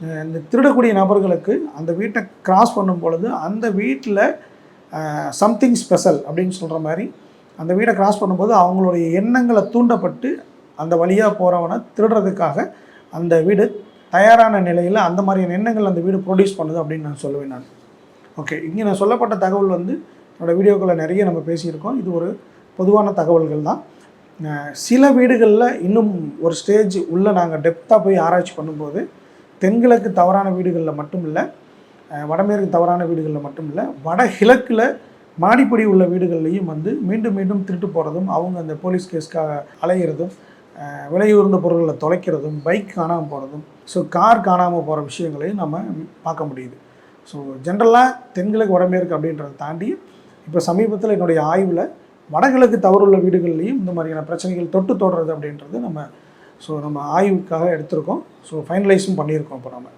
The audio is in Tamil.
இந்த திருடக்கூடிய நபர்களுக்கு அந்த வீட்டை கிராஸ் பண்ணும் பொழுது அந்த வீட்டில் சம்திங் ஸ்பெஷல் அப்படின்னு சொல்கிற மாதிரி அந்த வீடை கிராஸ் பண்ணும்போது அவங்களுடைய எண்ணங்களை தூண்டப்பட்டு அந்த வழியாக போகிறவனை திருடுறதுக்காக அந்த வீடு தயாரான நிலையில் அந்த மாதிரியான எண்ணங்கள் அந்த வீடு ப்ரொடியூஸ் பண்ணுது அப்படின்னு நான் சொல்லுவேன் நான். ஓகே இங்கே நான் சொல்லப்பட்ட தகவல் வந்து என்னோடய வீடியோக்களை நிறைய நம்ம பேசியிருக்கோம். இது ஒரு பொதுவான தகவல்கள் தான். சில வீடுகளில் இன்னும் ஒரு ஸ்டேஜ் உள்ளே நாங்கள் டெப்த்தாக போய் ஆராய்ச்சி பண்ணும்போது தென்கிழக்கு தவறான வீடுகளில் மட்டும் இல்லை வடமேற்கு தவறான வீடுகளில் மட்டும் இல்லை வடகிழக்கில் மாடிப்படி உள்ள வீடுகள்லையும் வந்து மீண்டும் மீண்டும் திருட்டு போகிறதும் அவங்க அந்த போலீஸ் கேஸ்க்காக அலையிறதும் அஹ் விலையுயர்ந்த பொருட்களை தொலைக்கிறதும் பைக் காணாமல் போகிறதும் ஸோ கார் காணாமல் போகிற விஷயங்களையும் நம்ம பார்க்க முடியுது. ஸோ ஜென்ரலாக தென்கிழக்கு வடமேற்கு அப்படின்றத தாண்டி இப்போ சமீபத்தில் என்னுடைய ஆய்வில் வடகிழக்கு தவறுள்ள வீடுகள்லையும் இந்த மாதிரியான பிரச்சனைகள் தொட்டு தொடர்றது அப்படின்றது நம்ம ஸோ நம்ம ஆய்வுக்காக எடுத்திருக்கோம். ஸோ ஃபைனலைஸும் பண்ணியிருக்கோம் இப்போ நம்ம